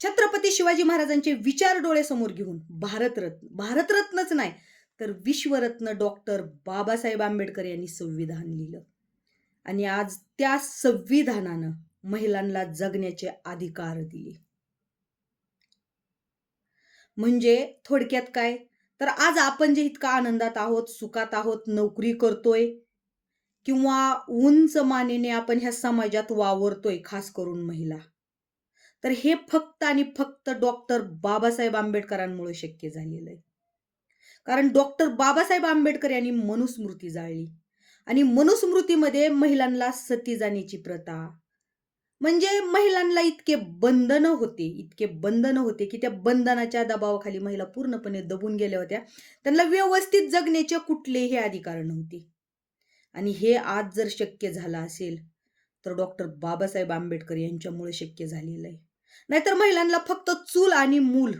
छत्रपती शिवाजी महाराजांचे विचार डोळ्यासमोर घेऊन भारतरत्न भारतरत्नच नाही तर विश्वरत्न डॉक्टर बाबासाहेब आंबेडकर यांनी संविधान लिहिलं. आणि आज त्या संविधानानं महिलांना जगण्याचे अधिकार दिले. म्हणजे थोडक्यात काय? तर आज आपण जे इतका आनंदात आहोत सुखात आहोत नोकरी करतोय किंवा उंच मानेने आपण ह्या समाजात वावरतोय खास करून महिला तर हे फक्त आणि फक्त डॉक्टर बाबासाहेब आंबेडकरांमुळे शक्य झालेलं आहे. कारण डॉक्टर बाबासाहेब आंबेडकर यांनी मनुस्मृती जाळली. आणि मनुस्मृतीमध्ये महिलांना सती जाण्याची प्रथा म्हणजे महिलांना इतके बंधनं होते इतके बंधन होते की त्या बंधनाच्या दबावाखाली महिला पूर्णपणे दबून गेल्या होत्या. त्यांना व्यवस्थित जगण्याचे कुठलेही अधिकार नव्हते. आणि हे आज जर शक्य झालं असेल तर डॉक्टर बाबासाहेब आंबेडकर यांच्यामुळे शक्य झालेलं आहे. नाहीतर महिलांना फक्त चूल आणि मूल.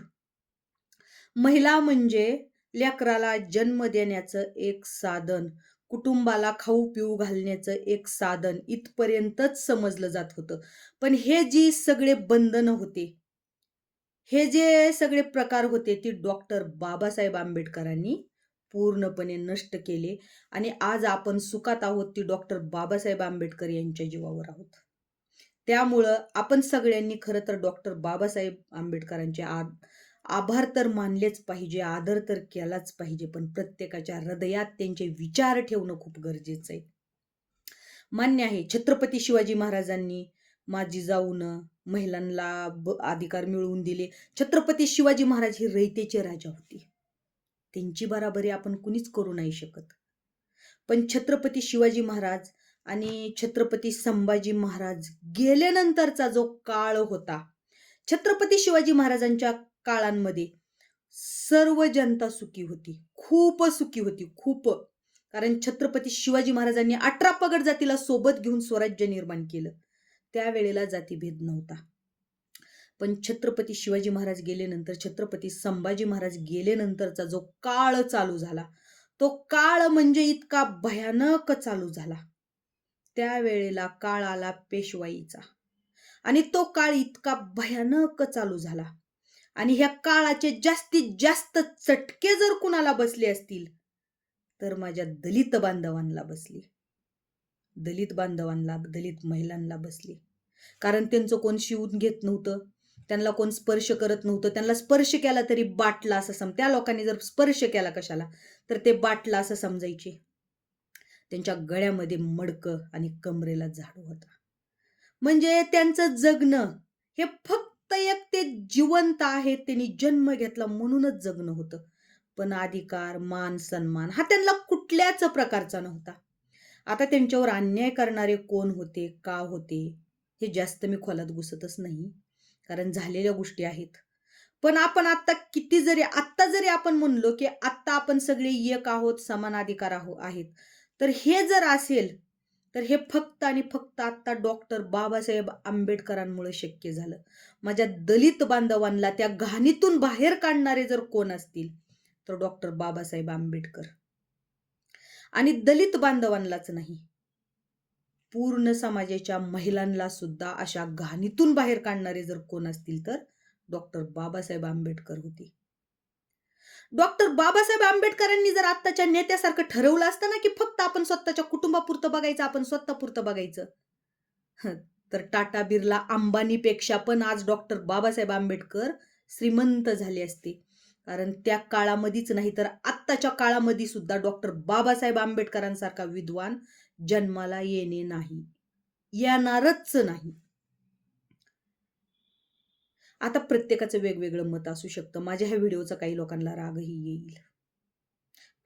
महिला म्हणजे लेकराला जन्म देण्याचं एक साधन कुटुंबाला खाऊ पिऊ घालण्याचं एक साधन इथपर्यंतच समजलं जात होतं. पण हे जी सगळे बंधनं होते हे जे सगळे प्रकार होते ते डॉक्टर बाबासाहेब आंबेडकरांनी पूर्णपणे नष्ट केले. आणि आज आपण सुखात आहोत ती डॉक्टर बाबासाहेब आंबेडकर यांच्या जीवावर आहोत. त्यामुळं आपण सगळ्यांनी खरं तर डॉक्टर बाबासाहेब आंबेडकरांचे आ आभार तर मानलेच पाहिजे आदर तर केलाच पाहिजे पण प्रत्येकाच्या हृदयात त्यांचे विचार ठेवणं खूप गरजेचं आहे. मान्य आहे छत्रपती शिवाजी महाराजांनी माझी जाऊन महिलांना ब अधिकार मिळवून दिले. छत्रपती शिवाजी महाराज हे रयतेचे राजा होते. त्यांची बराबरी आपण कुणीच करू नाही शकत. पण छत्रपती शिवाजी महाराज आणि छत्रपती संभाजी महाराज गेल्यानंतरचा जो काळ होता छत्रपती शिवाजी महाराजांच्या काळांमध्ये सर्व जनता सुखी होती खूप सुखी होती खूप. कारण छत्रपती शिवाजी महाराजांनी अठरा पगड जातीला सोबत घेऊन स्वराज्य निर्माण केलं. त्यावेळेला जातीभेद नव्हता. पण छत्रपती शिवाजी महाराज गेल्यानंतर छत्रपती संभाजी महाराज गेल्यानंतरचा जो काळ चालू झाला तो काळ म्हणजे इतका भयानक चालू झाला. त्यावेळेला काळ आला पेशवाईचा. आणि तो काळ इतका भयानक चालू झाला. आणि ह्या काळाचे जास्तीत जास्त चटके जर कुणाला बसले असतील तर माझ्या दलित बांधवांना बसली. दलित बांधवांना दलित महिलांना बसली. कारण त्यांचं कोण शिवून घेत नव्हतं त्यांना कोण स्पर्श करत नव्हतं त्यांना स्पर्श केला तरी बाटला असं सम त्या लोकांनी जर स्पर्श केला कशाला तर ते बाटला असं समजायचे. त्यांच्या गळ्यामध्ये मडकं आणि कमरेला झाडू होता. म्हणजे त्यांचं जगणं हे फक्त एक ते जिवंत आहेत त्यांनी जन्म घेतला म्हणूनच जगणं होतं. पण अधिकार मान सन्मान हा त्यांना कुठल्याच प्रकारचा नव्हता. आता त्यांच्यावर अन्याय करणारे कोण होते का होते हे जास्त मी खोलात घुसतच नाही कारण झालेल्या गोष्टी आहेत. पण आपण आता किती जरी आत्ता जरी आपण म्हणलो की आत्ता आपण सगळे एक आहोत समान अधिकार आहो आहेत तर हे जर असेल तर हे फक्त आणि फक्त आत्ता डॉक्टर बाबासाहेब आंबेडकरांमुळे शक्य झालं. माझ्या दलित बांधवांना त्या घाणीतून बाहेर काढणारे जर कोण असतील तर डॉक्टर बाबासाहेब आंबेडकर. आणि दलित बांधवांनाच नाही पूर्ण समाजाच्या महिलांना सुद्धा अशा घाणीतून बाहेर काढणारे जर कोण असतील तर डॉक्टर बाबासाहेब आंबेडकर होते. डॉक्टर बाबासाहेब आंबेडकरांनी जर आत्ताच्या नेत्यासारखं ठरवलं असतं ना की फक्त आपण स्वतःच्या कुटुंबापुरतं बघायचं आपण स्वतःपुरतं बघायचं? हं, तर टाटा बिर्ला अंबानीपेक्षा पण आज डॉक्टर बाबासाहेब आंबेडकर श्रीमंत झाले असते. कारण त्या काळामध्येच नाही तर आत्ताच्या काळामध्ये सुद्धा डॉक्टर बाबासाहेब आंबेडकरांसारखा विद्वान जन्माला येणे नाही. येणारच नाही. आता प्रत्येकाचं वेगवेगळं मत असू शकतं. माझ्या ह्या व्हिडिओचा काही लोकांना रागही येईल.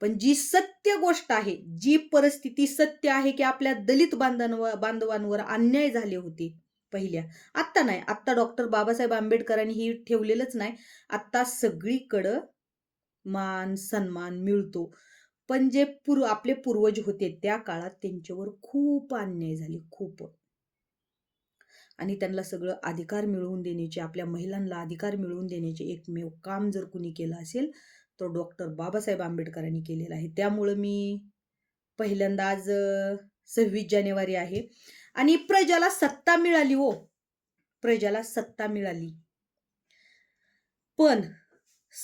पण जी सत्य गोष्ट आहे जी परिस्थिती सत्य आहे की आपल्या दलित बांधवांवर बांधवांवर अन्याय झाले होते पहिल्या आत्ता नाही. आत्ता डॉक्टर बाबासाहेब आंबेडकरांनी ही ठेवलेलंच नाही. आत्ता सगळीकडं मान सन्मान मिळतो. पण जे पूर्व आपले पूर्वज होते त्या काळात त्यांच्यावर खूप अन्याय झाले खूप आणि त्यांना सगळं अधिकार मिळवून देण्याचे आपल्या महिलांना अधिकार मिळवून देण्याचे एकमेव काम जर कुणी केलं असेल तर डॉक्टर बाबासाहेब आंबेडकरांनी केलेलं आहे. त्यामुळं मी पहिल्यांदा आज सव्वीस जानेवारी आहे. आणि प्रजाला सत्ता मिळाली हो. प्रजाला सत्ता मिळाली. पण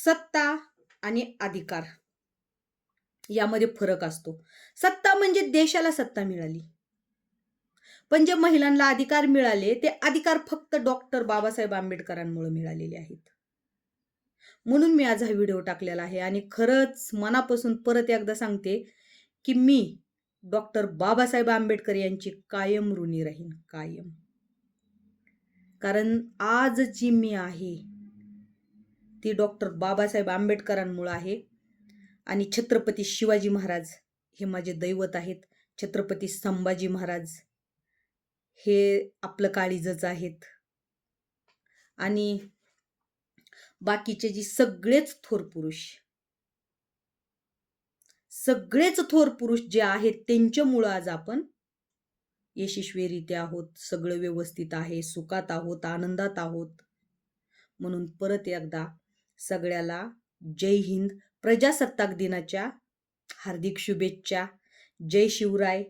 सत्ता आणि अधिकार यामध्ये फरक असतो. सत्ता म्हणजे देशाला सत्ता मिळाली. पण जे महिलांना अधिकार मिळाले ते अधिकार फक्त डॉक्टर बाबासाहेब आंबेडकरांमुळे मिळालेले आहेत. म्हणून मी आज हा व्हिडिओ टाकलेला आहे आणि खरंच मनापासून परत एकदा सांगते की मी डॉक्टर बाबासाहेब आंबेडकर यांची कायम ऋणी राहीन कायम. कारण आज जी मी आहे ती डॉक्टर बाबासाहेब आंबेडकरांमुळे आहे आणि छत्रपती शिवाजी महाराज हे माझे दैवत आहेत. छत्रपती संभाजी महाराज हे आपलं काळीजच आहेत. आणि बाकीचे जी सगळेच थोर पुरुष सगळेच थोर पुरुष जे आहेत त्यांच्यामुळं आज आपण यशस्वीरित्या आहोत सगळं व्यवस्थित आहे सुखात आहोत आनंदात आहोत. म्हणून परत एकदा सगळ्याला जय हिंद प्रजासत्ताक दिनाच्या हार्दिक शुभेच्छा. जय शिवराय.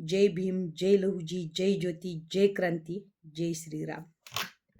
जय भीम जय लहुजी जय ज्योती जय क्रांती जय श्रीराम.